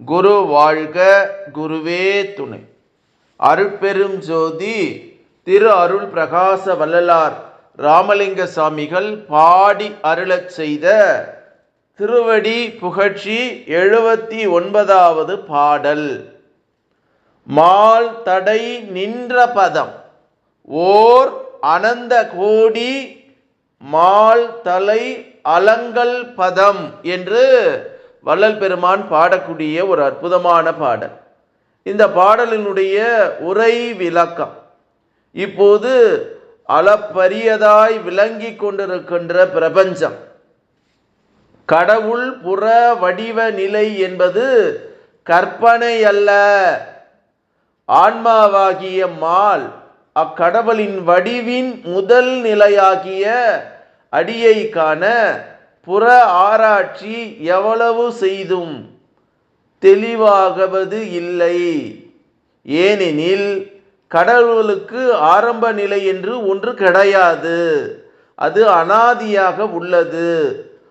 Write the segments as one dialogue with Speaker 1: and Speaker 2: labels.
Speaker 1: குரு வாழ்க குருவே துணை. அருட்பெரும் ஜோதி திரு அருள் பிரகாச வள்ளலார் ராமலிங்க சாமிகள் பாடி அருளச் செய்த திருவடி புகழ்ச்சி எழுபத்தி ஒன்பதாவது பாடல். மால் தடை நின்ற பதம் ஓர் அனந்த கோடி மால் தலை அலங்கல் பதம் என்று வள்ளல் பெருமான் பாடக்கூடிய ஒரு அற்புதமான பாடல். இந்த பாடலினுடைய உரை விளக்கம். இப்போது அளப்பரியதாய் விளங்கி கொண்டிருக்கின்ற பிரபஞ்சம். கடவுள் புற வடிவ நிலை என்பது கற்பனை அல்ல. ஆன்மாவாகிய மால் அக்கடவுளின் வடிவின் முதல் நிலையாகிய அடியை காண புற ஆராய்ச்சி எவ்வளவு செய்தும் தெளிவாகவது இல்லை. ஏனெனில் கடவுளுக்கு ஆரம்ப நிலை என்று ஒன்று கிடையாது. அது அனாதியாக உள்ளது.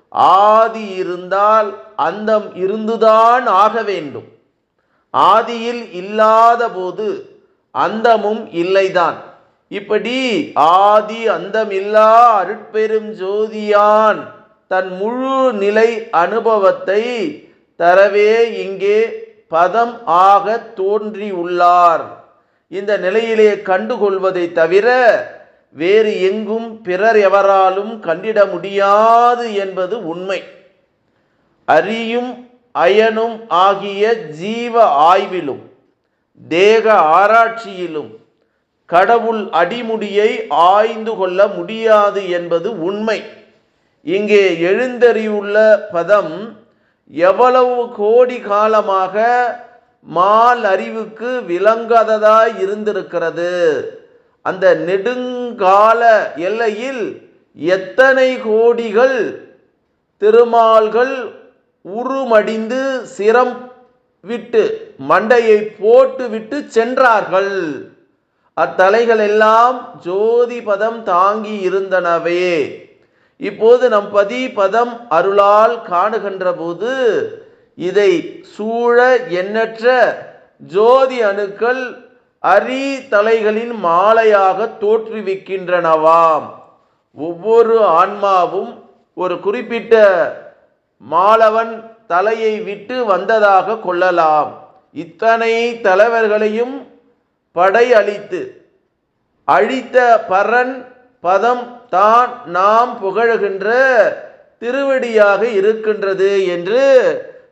Speaker 1: ஆதி இருந்தால் அந்தம் இருந்துதான் ஆக வேண்டும். ஆதியில் இல்லாத போது அந்தமும் இல்லைதான். இப்படி ஆதி அந்தமில்லா அருட்பெரும் ஜோதியான் தன் முழு நிலை அனுபவத்தை தரவே இங்கே பதம் ஆக தோன்றியுள்ளார். இந்த நிலையிலே கண்டுகொள்வதை தவிர வேறு எங்கும் பிறர் எவராலும் கண்டிட முடியாது என்பது உண்மை. அறியும் அயனும் ஆகிய ஜீவ ஆய்விலும் தேக ஆராய்ச்சியிலும் கடவுள் அடிமுடியை ஆய்ந்து கொள்ள முடியாது என்பது உண்மை. இங்கே எழுந்தறியுள்ள பதம் எவ்வளவு கோடி காலமாக மால் அறிவுக்கு விளங்காததாய் இருந்திருக்கிறது. அந்த நெடுங்கால எல்லையில் எத்தனை கோடிகள் திருமால்கள் உருமடிந்து சிரம் விட்டு மண்டையை போட்டு விட்டு சென்றார்கள். அத்தலைகள் எல்லாம் ஜோதி பதம் தாங்கி இருந்தனவே. இப்போது நம் பதி பதம் அருளால் காணுகின்ற போது இதை சூழ எண்ணற்ற ஜோதி அணுக்கள் அரி தலைகளின் மாலையாக தோற்றுவிக்கின்றனவாம். ஒவ்வொரு ஆன்மாவும் ஒரு குறிப்பிட்ட மாலவன் தலையை விட்டு வந்ததாக கொள்ளலாம். இத்தனை தலைவர்களையும் படை அளித்து அழித்த பரன் பதம் தான் நாம் புகழுகின்ற திருவடியாக இருக்கின்றது என்று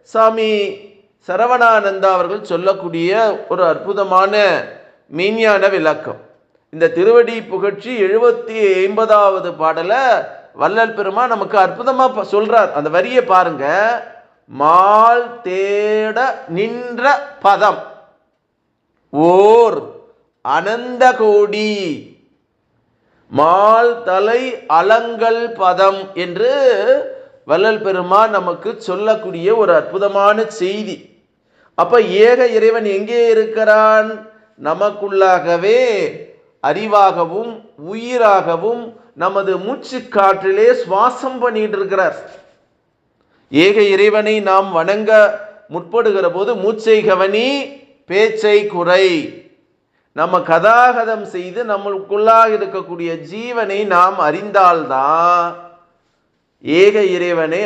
Speaker 1: சாமி சரவணானந்தா அவர்கள் சொல்லக்கூடிய ஒரு அற்புதமான மெய்ஞான விளக்கம். இந்த திருவடி புகழ்ச்சி எழுபத்தி ஐம்பதாவது பாடலை வள்ளல் பெருமா நமக்கு அற்புதமாக ப- சொல்றார். அந்த வரியை பாருங்க. மால் தேட நின்ற பதம் ஓர் அனந்த கோடி மால் தலை அலங்கல் பதம் என்று வள்ளல் பெருமான் நமக்கு சொல்லக்கூடிய ஒரு அற்புதமான செய்தி. அப்ப ஏக இறைவன் எங்கே இருக்கிறான்? நமக்குள்ளாகவே அறிவாகவும் உயிராகவும் நமது மூச்சு காற்றிலே சுவாசம் பண்ணிட்டு இருக்கிறார். ஏக இறைவனை நாம் வணங்க முற்படுகிற போது மூச்சை கவனி பேச்சை குறை. நம்ம கதாகதம் செய்து நம்மளுக்குள்ளாக இருக்கக்கூடிய ஜீவனை நாம் அறிந்தால்தான் ஏக இறைவனை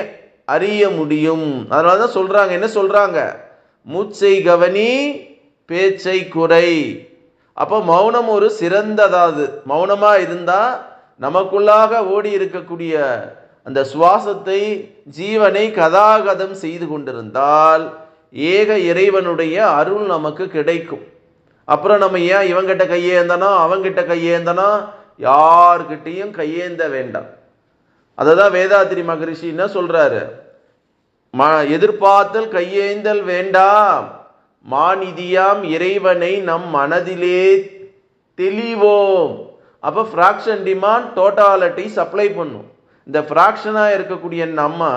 Speaker 1: அறிய முடியும். அதனால தான் சொல்றாங்க என்ன சொல்றாங்க? மூச்சை கவனி பேச்சை குறை. அப்போ மௌனம் ஒரு சிறந்ததாது மௌனமா இருந்தா நமக்குள்ளாக ஓடி இருக்கக்கூடிய அந்த சுவாசத்தை ஜீவனை கதாகதம் செய்து கொண்டிருந்தால் ஏக இறைவனுடைய அருள் நமக்கு கிடைக்கும். அப்புறம் நம்ம ஏன் இவங்கிட்ட கையேந்தனா? அவங்கிட்ட கையேந்தனா? யார்கிட்டையும் கையேந்த வேண்டாம். அதை தான் வேதாத்திரி மகரிஷி என்ன சொல்றாரு? மா எதிர்பார்த்தல் கையேந்தல் வேண்டாம். மாநிதியாம் இறைவனை நம் மனதிலே தெளிவோம். அப்போ ஃப்ராக்ஷன் டிமாண்ட் டோட்டாலிட்டி சப்ளை பண்ணும். இந்த ஃப்ராக்ஷனாக இருக்கக்கூடிய நம்ம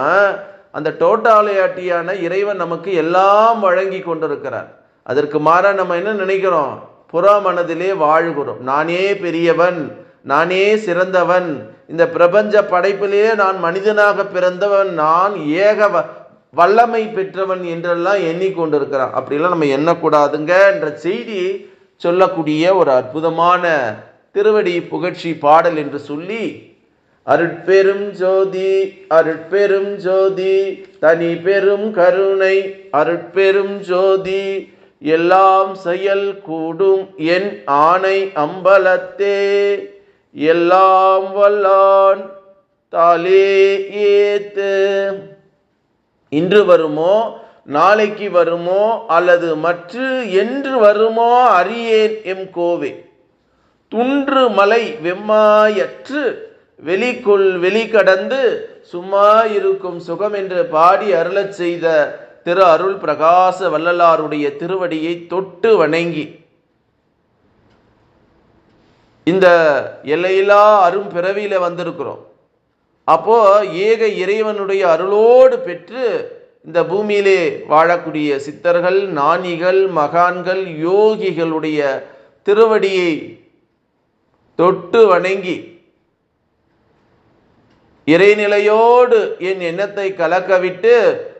Speaker 1: அந்த டோட்டாலிட்டியான இறைவன் நமக்கு எல்லாம் வழங்கி கொண்டிருக்கிறார். அதற்கு மாறாக நம்ம என்ன நினைக்கிறோம்? புற மனதிலே வாழ்கிறோம். நானே பெரியவன் நானே சிறந்தவன். இந்த பிரபஞ்ச படைப்பிலேயே நான் மனிதனாக பிறந்தவன் நான் ஏக வ- வல்லமை பெற்றவன் என்றெல்லாம் எண்ணிக்கொண்டிருக்கிறான். அப்படிலாம் நம்ம எண்ணக்கூடாதுங்க என்ற செய்தி சொல்லக்கூடிய ஒரு அற்புதமான திருவடி புகழ்ச்சி பாடல் என்று சொல்லி அருட்பெரும் ஜோதி அருட்பெரும் ஜோதி தனி பெரும் கருணை அருட்பெரும் ஜோதி எல்லாம் செயல் கூடும் என் ஆணை அம்பலத்தே. எல்லாம் வல்லான் தாலே ஏத்து. இன்று வருமோ நாளைக்கு வருமோ அல்லது மற்று என்று வருமோ அறியேன் எம் கோவே. துன்று மலை வெம்மாயற்று வெளிக்குள் வெளிக்கடந்து சும்மா இருக்கும் சுகம் என்று பாடி அருளச் செய்த திரு அருள் பிரகாச வள்ளலாருடைய திருவடியை தொட்டு வணங்கி இந்த எல்லையிலா அரும் பிறவியில வந்திருக்கிறோம். அப்போ ஏக இறைவனுடைய அருளோடு பெற்று இந்த பூமியிலே வாழக்கூடிய சித்தர்கள் நாணிகள் மகான்கள் யோகிகளுடைய திருவடியை தொட்டு வணங்கி இறைநிலையோடு என் எண்ணத்தை கலக்கவிட்டு